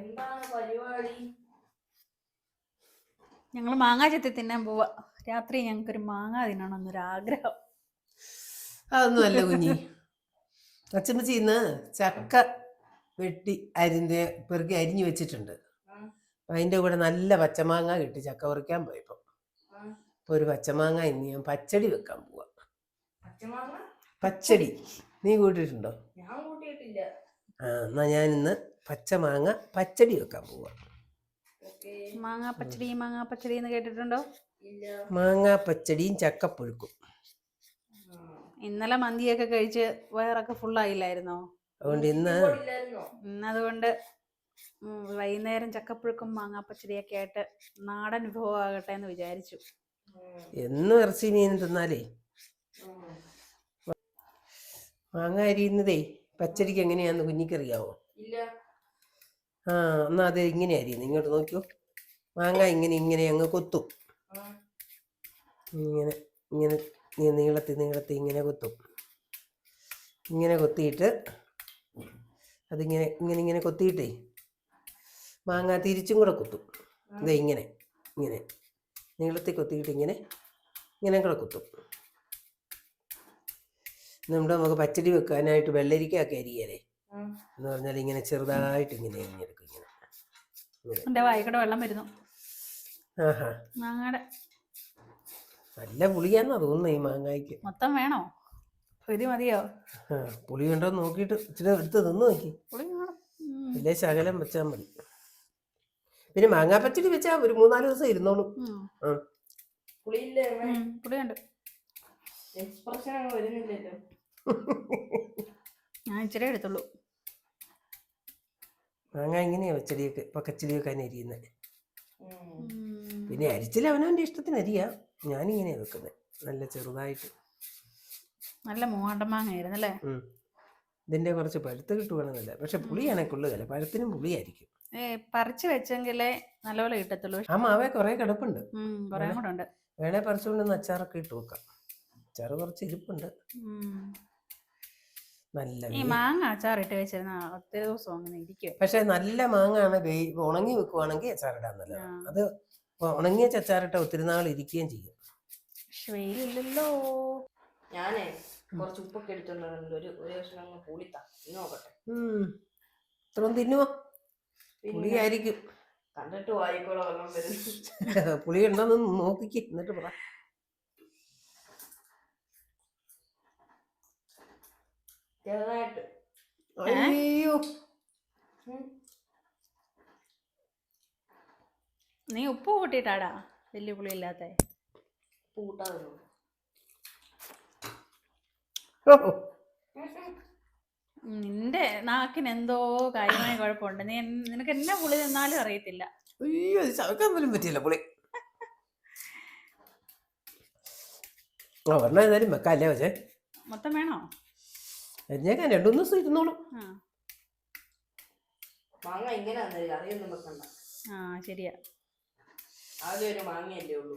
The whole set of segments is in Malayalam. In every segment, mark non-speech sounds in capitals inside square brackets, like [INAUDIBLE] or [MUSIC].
എന്താണ് പരിപാടി? ഞങ്ങൾ മാങ്ങ ചെത്തി തിന്നാൻ പോവാ. രാത്രി ഞങ്ങൾക്കൊരു മാങ്ങ തിന്നണം എന്നൊരു ആഗ്രഹം. അതൊന്നും അല്ല കുഞ്ഞി. അച്ചമ്മച്ചി ഇന്ന് ചക്ക വെട്ടി അരിന്റെ പെറുക്കി അരിഞ്ഞു വെച്ചിട്ടുണ്ട്. അതിന്റെ കൂടെ നല്ല പച്ചമാങ്ങ കിട്ടി ചക്ക പറിക്കാൻ പോയപ്പോ. അപ്പൊ ഒരു പച്ചമാങ്ങ ഇന്ന് ഞാൻ പച്ചടി വെക്കാൻ പോവാ. പച്ചമാങ്ങ? പച്ചടി. നീ കൂട്ടിയിട്ടുണ്ടോ ഞാൻ കൂട്ടിയിട്ടില്ല. ആ എന്നാ ഞാൻ ഇന്ന് പച്ചമാങ്ങ പച്ചടി വെക്കാൻ പോവാ. മാങ്ങ പച്ചടി മാങ്ങ പച്ചടി എന്ന് കേട്ടിട്ടുണ്ടോ? ഇല്ല. മാങ്ങ പച്ചടിയും ചക്കപ്പുഴുക്കും. ഇന്നലെ മന്തിയൊക്കെ കഴിച്ച് വയറൊക്കെ ഫുള്ളായില്ലായിരുന്നോ? അതുകൊണ്ട് ഇന്ന് അതുകൊണ്ട് വൈകുന്നേരം ചക്കപ്പുഴുക്കും മാങ്ങാ പച്ചടിയൊക്കെ ആയിട്ട് നാടൻ വിഭവമാകട്ടെ എന്ന് വിചാരിച്ചു. എന്നും ഇറച്ചി മീൻ തിന്നാലേ. മാങ്ങ അരിയുന്നതേ പച്ചടിക്ക് എങ്ങനെയാന്ന് കുഞ്ഞിക്കറിയാവോ? ഇല്ല. ആ എന്നാ അത് ഇങ്ങനെ അരിയുന്നു നോക്കിയോ മാങ്ങ ഇങ്ങനെ ഇങ്ങനെ അങ്ങ് കൊത്തും. ഇങ്ങനെ ഇങ്ങനെ നീളത്തി നീളത്തി ഇങ്ങനെ കൊത്തും. ഇങ്ങനെ കൊത്തിയിട്ട് അതിങ്ങനെ ഇങ്ങനെ ഇങ്ങനെ കൊത്തിയിട്ടേ മാങ്ങ തിരിച്ചും കൂടെ കുത്തും. ഇതേ ഇങ്ങനെ ഇങ്ങനെ. നീളത്തിൽ കൊത്തിയിട്ട് ഇങ്ങനെ ഇങ്ങനെ കൂടെ കുത്തും. നമ്മുടെ നമുക്ക് പച്ചടി വെക്കാനായിട്ട് വെള്ളരിക്കയൊക്കെ അരിയല്ലേ. എന്ന് പറഞ്ഞാൽ ഇങ്ങനെ ചെറുതായിട്ട് ഇങ്ങനെ അരിഞ്ഞെടുക്കും ഇങ്ങനെ. എന്റെ വായിക്കടെ വെള്ളം വരുന്നു. ആഹാ. മാങ്ങയുടെ നല്ല പുളിയാന്നാ തോന്നുന്നു ഈ മാങ്ങായിക്ക്. മൊത്തം വേണോ? ഇത് മതിയോ? പുളി ഉണ്ടോ നോക്കിയിട്ട് ഇച്ചിരി എടുത്ത് തിന്ന് നോക്കി. പുളി വേണം. ഇല്ലേ ശകലം വെച്ചാൽ മതി. പിന്നെ മാങ്ങാ പച്ചടി വെച്ചാൽ ഒരു മൂന്നാൽ ദിവസം ഇരുന്നോളും. പുളിയില്ലേ അമ്മേ? പുളിയുണ്ട്. എക്സ്പ്രഷൻ അങ്ങ് വരുന്നില്ലല്ലോ. ഞാൻ ഇച്ചിരി എടുത്തുള്ളൂ. മാങ്ങ ഇങ്ങനെയാ പച്ചടിയൊക്കെ പക്കച്ചെടിയൊക്കെ വെക്കാൻ അരിയുന്നത്. പിന്നെ അരിച്ചില്ല അവനവന്റെ ഇഷ്ടത്തിന് അരിയാ. ഞാനിങ്ങനെയാ വെക്കുന്നത് നല്ല ചെറുതായിട്ട്. നല്ല മൂവാണ്ട മാങ്ങയായിരുന്നു അല്ലേ ഇതിന്റെ കുറച്ച് പഴുത്ത് കിട്ടുവാണെന്നല്ല. പക്ഷെ പുളിയാണ് കൊള്ളുകയല്ല പഴത്തിനും പുളിയായിരിക്കും. പറിച്ചു വെച്ചെങ്കിലേ നല്ലപോലെ കിട്ടത്തുള്ളൂ. ആ മാവേ കുറേ കിടപ്പുണ്ട്. വേണേ പറിച്ചുകൊണ്ടൊന്ന് അച്ചാറൊക്കെ ഇട്ട് വെക്കാം. അച്ചാറ് കുറച്ച് ഇരിപ്പുണ്ട്. നല്ല ഈ മാങ്ങ അച്ചാറിട്ട് വെച്ചിരുന്ന ഒത്തിരി ദിവസം അങ്ങനെ ഇരിക്കും പക്ഷെ നല്ല മാങ്ങ ആണ് വേ- ഉണങ്ങി വെക്കുവാണെങ്കിൽ അച്ചാറിടാൻ നല്ലത്. ആ. അത് ഉണങ്ങിയ ചച്ചാറിട്ട ഒത്തിരി നാൾ ഇരിക്കുകയും ചെയ്യും. വെയിലില്ലല്ലോ ഞാനേ കുറച്ച് ഉപ്പൊക്കെ എടുത്തോണ്ട് ഒരു ഒരു കഷ്ണം അങ്ങ് പൂളിത്താ ഇന്ന് നോക്കട്ടെ. ഉം. ഇത്രയും തിന്നുവോ? പിന്നെ പുളിയായിരിക്കും. കണ്ടിട്ട് വായിക്കോളാം പുളി ഉണ്ടോന്ന് നോക്കിക്ക്. എന്നിട്ട് പറ. ചെറുതായിട്ട്. അയ്യോ നീ ഉപ്പ് കൂട്ടിട്ടാടാ വലിയ പുളി ഇല്ലാത്ത ഓ, നിന്റെ നാക്കിന് എന്തോ കാര്യമായ കുഴപ്പമുണ്ട്. നീ നിനക്ക് എന്നാ പുളി നിന്നാലും അറിയത്തില്ല. അയ്യോ ചവക്കാൻ പോലും പറ്റില്ല പുളി ആ ഒരെണ്ണം ഏതായാലും വെക്കാം പക്ഷേ? മൊത്തം വേണോ? ഞാൻ രണ്ടു ദിവസം ഇരുന്നോളും. മാങ്ങ ഇങ്ങനെ വെക്കണ്ട. ആ ശരിയാ. ആദ്യം ഒരു മാങ്ങയല്ലേ ഉള്ളൂ.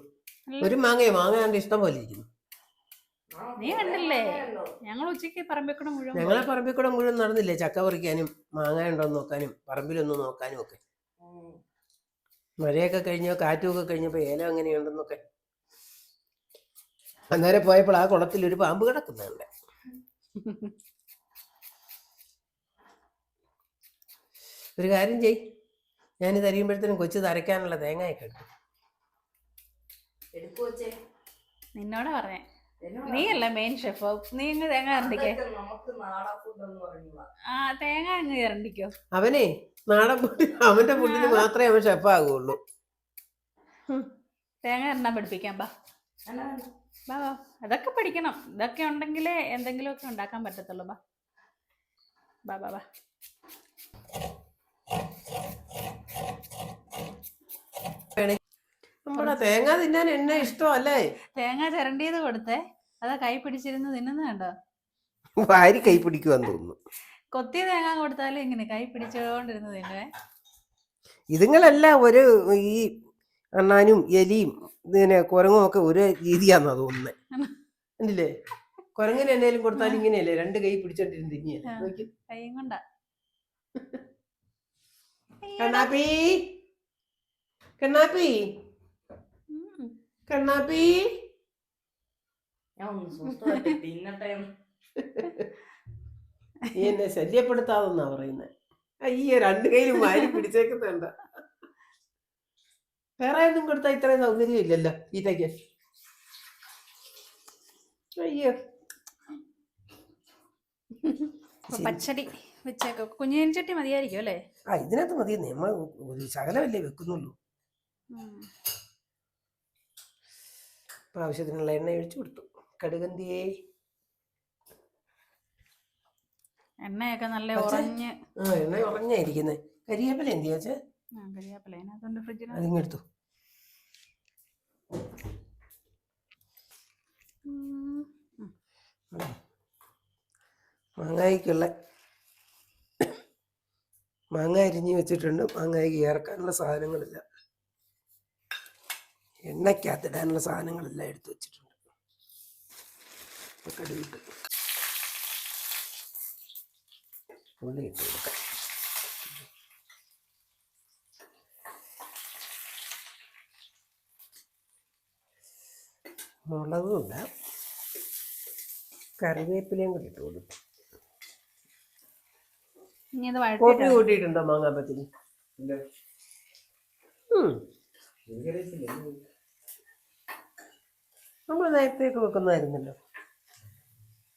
ഒരു മാങ്ങയോ മാങ്ങയാണ്ട് ഇഷ്ടം പോലെ ഇരിക്കുന്നു. നീ കണ്ടില്ലേ? ഞങ്ങൾ ഉച്ചയ്ക്ക് പറമ്പിക്കൂടെ മുഴുവൻ ഞങ്ങളെ പോയി. പറമ്പിൽ കൂടെ മുഴുവൻ നടന്നില്ലേ? ചക്ക പറിക്കാനും മാങ്ങ ഉണ്ടോ എന്ന് നോക്കാനും പറമ്പിലൊന്ന് നോക്കാനും ഒക്കെ. മഴയൊക്കെ കഴിഞ്ഞോ കാറ്റുമൊക്കെ കഴിഞ്ഞപ്പോ ഏലം എങ്ങനെയുണ്ടെന്നൊക്കെ അന്നേരം പോയപ്പോൾ ആ കുളത്തിൽ ഒരു പാമ്പ് കിടക്കുന്നുണ്ട്. [LAUGHS] ഒരു കാര്യം ചെയ്. ഞാനിത് അരിയുമ്പോഴത്തേനും കൊച്ചു തരയ്ക്കാനുള്ള തേങ്ങയൊക്കെ എടുക്കും നിന്നോട് പറഞ്ഞേ. നീ അല്ല മെയിൻ ഷെഫ് നീ അങ്ങ് തേങ്ങ ഇരണ്ടിക്കേ നമുക്ക് നാടൻ ഫുഡ് എന്ന് പറഞ്ഞുള്ള ആ തേങ്ങ അങ്ങ് ഇരണ്ടിക്കോ അവനെ നാടൻ ഫുഡ് അവന്റെ ഫുഡിന് മാത്രമേ അവൻ ഷെഫാകുള്ളൂ തേങ്ങ ഇരണ്ടാൻ പഠിപ്പിക്കാം ബാ. ബാ ബാ. അതൊക്കെ പഠിക്കണം. ഇതൊക്കെ ഉണ്ടെങ്കിലേ എന്തെങ്കിലുമൊക്കെ ഉണ്ടാക്കാൻ പറ്റത്തുള്ളൂ ബാ. ബാ ബാ ബാ. നമ്മുടെ തേങ്ങ തിന്നാൻ എന്നെ ഇഷ്ടമല്ലേ? തേങ്ങ ചിരണ്ടിയത് കൊടുത്തേ. അതാ കൈ പിടിച്ചിരുന്ന് തിന്നുന്ന കണ്ടോ? വാരി കൈ പിടിക്കുവാന്ന് തോന്നുന്നു. കൊത്തി തേങ്ങ കൊടുത്താലും ഇങ്ങനെ കൈ പിടിച്ചുകൊണ്ടിരുന്ന് തിന്നേ. ഇതുങ്ങളെല്ലാം ഒരു ഈ അണ്ണാനും എലിയും ഇതിനെ കുരങ്ങും ഒക്കെ ഒരു രീതിയാന്നാ തോന്നുന്നത് കണ്ടില്ലേ? കുരങ്ങിന് എന്നേലും കൊടുത്താലും ഇങ്ങനെയല്ലേ? രണ്ട് കൈ പിടിച്ചോണ്ടിരുന്ന് തിന്നിയ. കൈയും കൊണ്ടാ. കണ്ണാപ്പി. കണ്ണാപ്പി. കണ്ണാപ്പി. എന്നെ ശല്യപ്പെടുത്താതെന്നാ പറയുന്നത് അയ്യോ രണ്ട് കയ്യിലും വാരി പിടിച്ചേക്കുന്നുണ്ട് വേറെ ഒന്നും കൊടുത്താൽ ഇത്രയും സൗകര്യം ഇല്ലല്ലോ ഈറ്റയ്ക്ക് അയ്യോ. പച്ചടി വെച്ചേക്കോ. കുഞ്ഞിൻ ചട്ടി മതിയായിരിക്കും അല്ലേ? ആ ഇതിനകത്ത് മതി. നമ്മൾ ശകലമല്ലേ വെക്കുന്നുള്ളൂ. ആവശ്യത്തിനുള്ള എണ്ണ ഒഴിച്ചു കൊടുത്തു. കടുകന്തിയേ. എണ്ണയൊക്കെ നല്ല ഉറഞ്ഞ് ആ എണ്ണ ഉറഞ്ഞായിരിക്കുന്നത് കരിയേപ്പില എന്തി വെച്ചാൽ ആ കരിയാപ്പില. അതിനകത്തുണ്ട് ഫ്രിഡ്ജിന് അതിങ്ങെടുത്തു. മാങ്ങായിക്കുള്ള മാങ്ങ അരിഞ്ഞ് വെച്ചിട്ടുണ്ട്. മാങ്ങയ്ക്ക് ഇറക്കാനുള്ള സാധനങ്ങളില്ല. എണ്ണയ്ക്കകത്തിടാനുള്ള സാധനങ്ങളെല്ലാം എടുത്തു വെച്ചിട്ടുണ്ട്. കടുകിട്ട്. ഉള്ളി മുളകും ഇടാം. കറിവേപ്പിലയും കൂടി ഇട്ട് കൊടുക്കും. ഇനി ഇത് കോപ്പി കൂട്ടിയിട്ടുണ്ടോ മാങ്ങാപ്പത്തിന് നമ്മൾ നേരത്തേക്ക് വെക്കുന്നതായിരുന്നല്ലോ.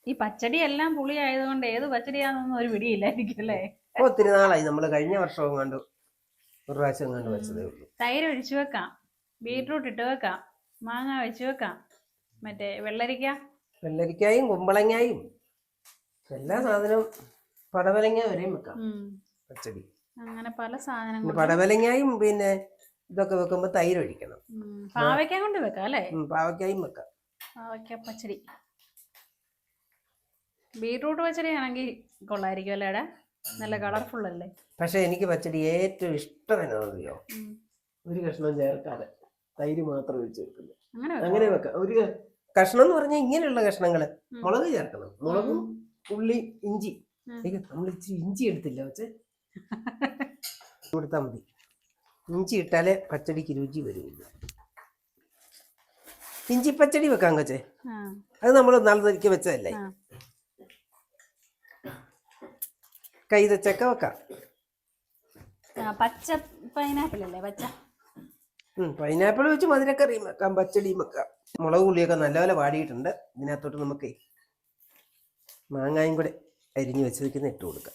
ഈ പച്ചടി എല്ലാം പുളി ആയതുകൊണ്ട് ഏത് പച്ചടിയാണെന്നൊന്നും ഒരു പിടിയില്ലായിരിക്കും അല്ലേ? ഒത്തിരി നാളായി. നമ്മൾ കഴിഞ്ഞ വർഷവും കണ്ടു. ഒരു പ്രാവശ്യം കണ്ടു വെച്ചതേ ഉള്ളൂ. തൈര് ഒഴിച്ചു വെക്കാം. ബീട്രൂട്ട് ഇട്ട് വെക്കാം. മാങ്ങ വെച്ച് വെക്കാം. മറ്റേ വെള്ളരിക്ക. വെള്ളരിക്കായും കുമ്പളങ്ങായും. എല്ലാ സാധനവും പടവലങ്ങ വരെയും വെക്കാം. പച്ചടി. അങ്ങനെ പല സാധനങ്ങളും പടവലങ്ങായും പിന്നെ ഇതൊക്കെ വെക്കുമ്പോ തൈര് ഒഴിക്കണം. പാവയ്ക്ക കൊണ്ട് വെക്കാം അല്ലേ? പാവയ്ക്കായും വെക്കാം. പാവയ്ക്ക പച്ചടി. ബീട്രൂട്ട് പച്ചടി ആണെങ്കിൽ കൊള്ളായിരിക്കും അല്ലേ നല്ല കളർഫുൾ അല്ലേ? പക്ഷെ എനിക്ക് പച്ചടി ഏറ്റവും ഇഷ്ടം എന്നറിയോ ഒരു കഷ്ണം ചേർക്കാതെ തൈര് മാത്രം ഒഴിച്ച് വെക്കുന്നത്. അങ്ങനെ വെക്കാം. ഒരു കഷ്ണം എന്ന് പറഞ്ഞാൽ ഇങ്ങനെയുള്ള കഷ്ണങ്ങൾ. മുളക് ചേർക്കണം. മുളകും ഉള്ളി ഇഞ്ചി നമ്മൾ ഇച്ചിരി ഇഞ്ചി എടുത്തില്ല വെച്ച്? [LAUGHS] കൊടുത്താൽ മതി. ഇഞ്ചി ഇട്ടാലേ പച്ചടിക്ക് രുചി വരുള്ളൂ. ഇഞ്ചി പച്ചടി വെക്കാം കൊച്ചേ. അത് നമ്മൾ നാളത്തേക്ക് വെച്ചതല്ലേ. കൈതച്ചക്ക വെക്കാം. പച്ച പൈനാപ്പിൾ അല്ലേ പച്ച. പൈനാപ്പിൾ വെച്ച് മധുരക്കറിയും വെക്കാം പച്ചടിയും വെക്കാം. മുളക് പുളിയൊക്കെ നല്ലപോലെ വാടിയിട്ടുണ്ട്. ഇതിനകത്തോട്ട് നമുക്ക് മാങ്ങായും കൂടെ അരിഞ്ഞു വെച്ചിരിക്കുന്ന ഇട്ട് കൊടുക്കാം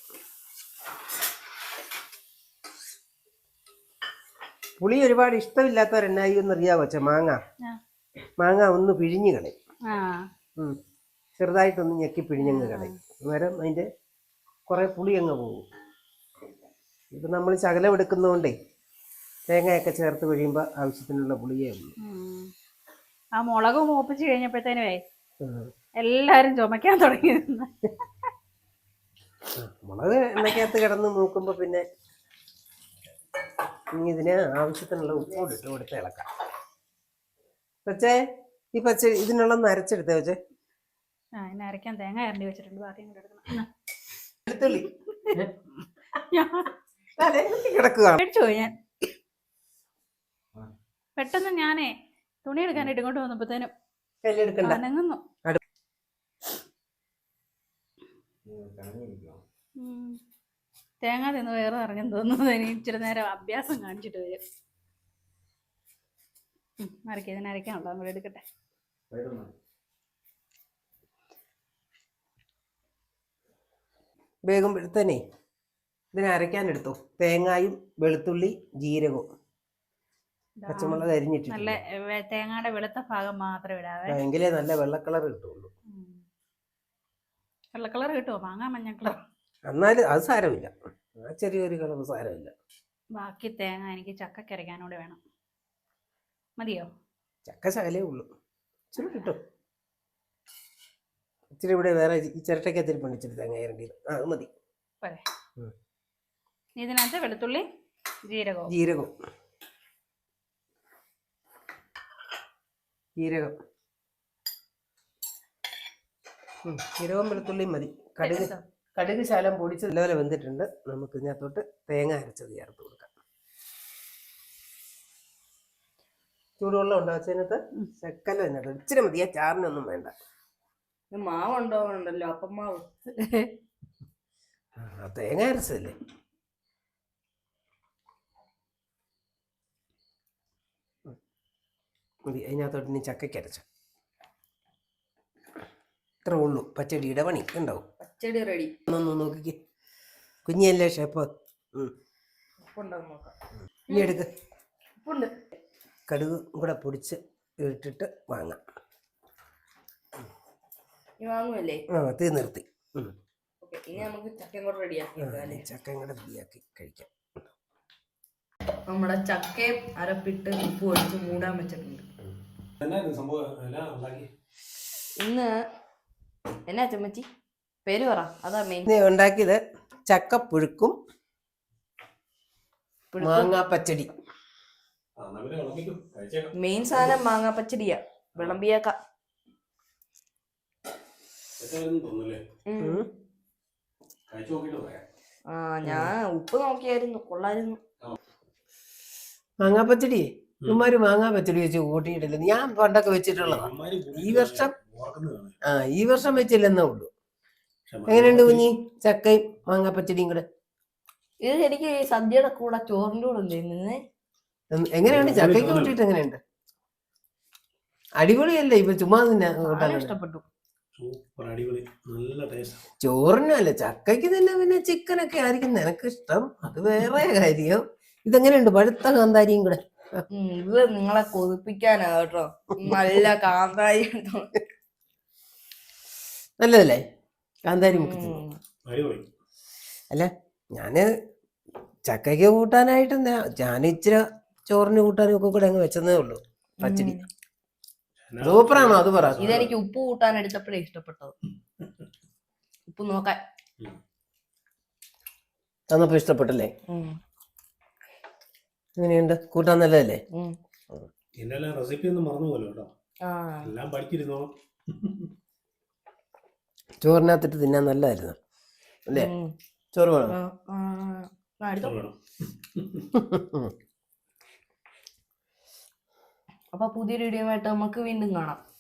പുളി ഒരുപാട് ഇഷ്ടമില്ലാത്തവർ എന്നായി എന്നറിയാവോ വെച്ച മാങ്ങ. മാങ്ങ ഒന്ന് പിഴിഞ്ഞ് കളയും. ചെറുതായിട്ടൊന്ന് ഞെക്കി പിഴിഞ്ഞങ്ങ് കളയും. അന്നേരം അതിന്റെ കുറേ പുളി അങ്ങ് പോകും. ഇപ്പം നമ്മൾ ശകലം എടുക്കുന്നതുകൊണ്ടേ തേങ്ങയൊക്കെ ചേർത്ത് കഴിയുമ്പോൾ ആവശ്യത്തിനുള്ള പുളിയേ ഉള്ളൂ. ആ മുളക് മൂപ്പിച്ച് കഴിഞ്ഞപ്പോഴത്തേനുവേ എല്ലാവരും എല്ലാരും ചുമക്കാൻ തുടങ്ങി. മുളക് എണ്ണയ്ക്കകത്ത് കിടന്ന് നോക്കുമ്പോൾ പിന്നെ ഇനി ഇതിന് ആവശ്യത്തിനുള്ള ഉപ്പ് ഇട്ട് കൊടുത്ത് ഇളക്കാം. പക്ഷേ ഈ പച്ച ഇതിനുള്ള നരച്ചെടുത്തേ വെച്ചേ ഇനി തേങ്ങ അരണ്ടി വെച്ചിട്ടുണ്ട്. ബാക്കി. വെളുത്തുള്ളി ഞാൻ പെട്ടെന്ന് ഞാനേ തുണി എടുക്കാനായിട്ട് ഇങ്ങോട്ട് വന്നപ്പോഴത്തേനും അനങ്ങുന്നു. തേങ്ങ തിന്ന് വേറെ ഇറങ്ങും തോന്നുന്നു. ഇനി ഇച്ചിരി നേരം അഭ്യാസം കാണിച്ചിട്ട് വരും. അരയ്ക്കാം ഇതിന് അരക്കാനുള്ളൂ അങ്ങോട്ട് എടുക്കട്ടെ. വേഗുമ്പോഴത്തേനെ ഇതിനെ അരയ്ക്കാനെടുത്തു തേങ്ങായും വെളുത്തുള്ളി ജീരകവും. പച്ചമുളക് അരിഞ്ഞിട്ട് നല്ല തേങ്ങയുടെ വെളുത്ത ഭാഗം മാത്രം ഇടാവേ. എങ്കിലേ നല്ല വെള്ള കളർ കിട്ടുള്ളൂ. വെള്ള കളർ കിട്ടുമോ മാങ്ങ മഞ്ഞ കളർ. എന്നാലും അത് സാരമില്ല. ആ ചെറിയൊരു കളർ സാരമില്ല. ബാക്കി തേങ്ങ എനിക്ക് ചക്കക്കരയ്ക്കാനൂടെ വേണം. മതിയോ? ചക്ക ശകലേ ഉള്ളൂ. ഇച്ചിരി കിട്ടും. ഇച്ചിരി ഇവിടെ വേറെ ഈ ചിരട്ടയ്ക്ക് ഇത്തിരി പണിച്ചിട്ട് തേങ്ങ ഇരണ്ടിയത് ആ അത് മതി. പോരെ. ഉം. ഇതിനകത്ത് വെളുത്തുള്ളി ജീരകവും. ജീരകം ജീരകം. ജീരകം മതി. കടുക് കടുക് ശാലം പൊടിച്ച് നല്ലപോലെ വെന്തിട്ടുണ്ട്. നമുക്ക് ഇതിനകത്തോട്ട് തേങ്ങ അരച്ചത് ചേർത്ത് കൊടുക്കാം. ചൂടുവെള്ളം ഉണ്ടോ വെച്ചതിനകത്ത് ശക്കല തന്നെ ഇച്ചിരി മതിയാ ചാറിനൊന്നും വേണ്ട. മാവുണ്ടോ ഉണ്ടല്ലോ അപ്പം മാവ്. തേങ്ങ അരച്ചതല്ലേ? മതി അതിനകത്തോട്ട് ഇനി ചക്കയ്ക്ക് അരച്ചു. ഇത്ര ഉള്ളൂ. പച്ചടിയുടെ പണി ഉണ്ടാവും. പച്ചടി റെഡി ഒന്ന് നോക്കിക്കേ. കുഞ്ഞല്ലേ ഷേപ്പ് ഇനി എടുക്ക്. കടുക് കൂടെ പൊടിച്ച് ഇട്ടിട്ട് വാങ്ങാം. വാങ്ങുമല്ലേ ആ തീ നിർത്തി. ഇനി നമുക്ക് ചക്കയും കൂടെ റെഡിയാക്കി ചക്കയും കൂടെ റെഡിയാക്കി കഴിക്കാം. നമ്മുടെ ചക്കയും അരപ്പിട്ട് ഉപ്പ് ഒഴിച്ച് മൂടാൻ വെച്ചിട്ടുണ്ട്. ഇന്ന് എന്നാ ചമ്മച്ചി പേര് പറ. അതാ മെയിൻ ഇന്ന് ഉണ്ടാക്കിയത് ചക്കപ്പുഴുക്കും മാങ്ങാ പച്ചടി മെയിൻ സാധനം മാങ്ങാ പച്ചടിയാ വിളമ്പിയാക്ക ആ ഞാൻ ഉപ്പ് നോക്കിയായിരുന്നു. കൊള്ളായിരുന്നു. മാങ്ങാ പച്ചടി ഇവന്മാര് മാങ്ങാ പച്ചടി വെച്ച് കൂട്ടിയിട്ടില്ല ഞാൻ പണ്ടൊക്കെ വെച്ചിട്ടുള്ളതാണ് ഈ വർഷം? ആ ഈ വർഷം വെച്ചില്ലെന്നേ ഉള്ളൂ. എങ്ങനെയുണ്ട് കുഞ്ഞി? ചക്കയും മാങ്ങാ പച്ചടിയും കൂടെ? ഇത് എനിക്ക് ഈ സദ്യയുടെ കൂടെ ചോറിലൂടെ കൂടെ എങ്ങനെയുണ്ട്? ചക്കയ്ക്ക് കൂട്ടിയിട്ട് എങ്ങനെയുണ്ട്? അടിപൊളിയല്ലേ ഇപ്പൊ ചുമ്മാ തന്നെ ഇഷ്ടപ്പെട്ടു. സൂപ്പർ അടിപൊളി. നല്ല ടേസ്റ്റ്. ചോറിനും അല്ല ചക്കയ്ക്ക് തന്നെ പിന്നെ ചിക്കനൊക്കെ ആയിരിക്കും. നിനക്ക് ഇഷ്ടം അത് വേറെ കാര്യം. ഇതെങ്ങനെയുണ്ട്? പഴുത്ത കാന്താരിയും കൂടെ. ഇത് നിങ്ങളെ കൊതിപ്പിക്കാനാ കേട്ടോ. നല്ല കാന്താരി നല്ലതല്ലേ? കാന്താരി അല്ല ഞാൻ ചക്കയ്ക്ക് കൂട്ടാനായിട്ട് ഞാൻ ഇച്ചിരി ചോറിന് കൂട്ടാനും ഒക്കെ കൂടെ അങ്ങ് വെച്ചതേ ഉള്ളൂ. പച്ചടി. സൂപ്പറാണോ? അത് പറ. ഇതെനിക്ക് ഉപ്പ് കൂട്ടാൻ എടുത്തപ്പോഴേ ഇഷ്ടപ്പെട്ടത്. ഉപ്പ് നോക്കാൻ. തന്നപ്പോ ഇഷ്ടപ്പെട്ടല്ലേ? എങ്ങനെയുണ്ട് കൂട്ടാൻ നല്ലതല്ലേ? ഉം. എന്നെല്ലാം റെസിപ്പി ഒന്നും മറന്നു പോലോ കേട്ടോ എല്ലാം പഠിച്ചിരുന്നോ? ചോറിനകത്തിട്ട് തിന്നാൻ നല്ലതായിരുന്നു. അല്ലേ? ചോറ്. വേണം? [LAUGHS] അപ്പൊ പുതിയ വീഡിയോ ആയിട്ട് നമുക്ക് വീണ്ടും കാണാം.